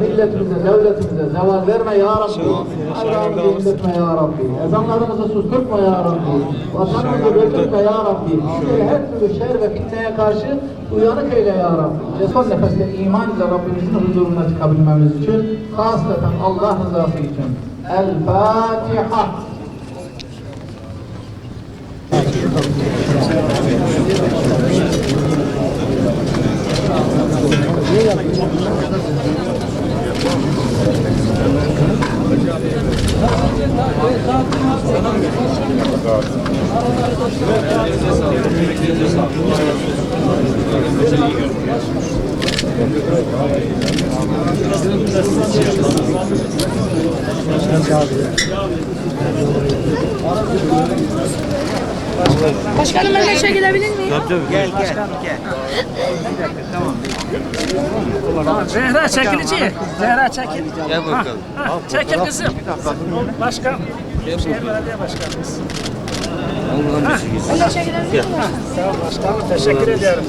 milletimize, devletimize zeval verme ya Rabbi. Allah'ımızı indirtme ya Rabbi. Ezanlarımızı susturtma ya Rabbi. Vatanımızı böldürtme ya Rabbi. Bizleri her türlü şer ve fitneye karşı uyanık eyle ya Rabbi. Son nefeste iman ile Rabbimizin huzuruna çıkabilmemiz için, hasreten Allah rızası için. El Fatiha. Başkanım ben işe gidebilir miyim? Zehra çekilici. Zehra çekil. Gel bakalım. çekil kızım. Başkan. Şehir Belediye Başkanımız. İşe gidebilir miyim? Sağ ol başkanım. Teşekkür ediyorum.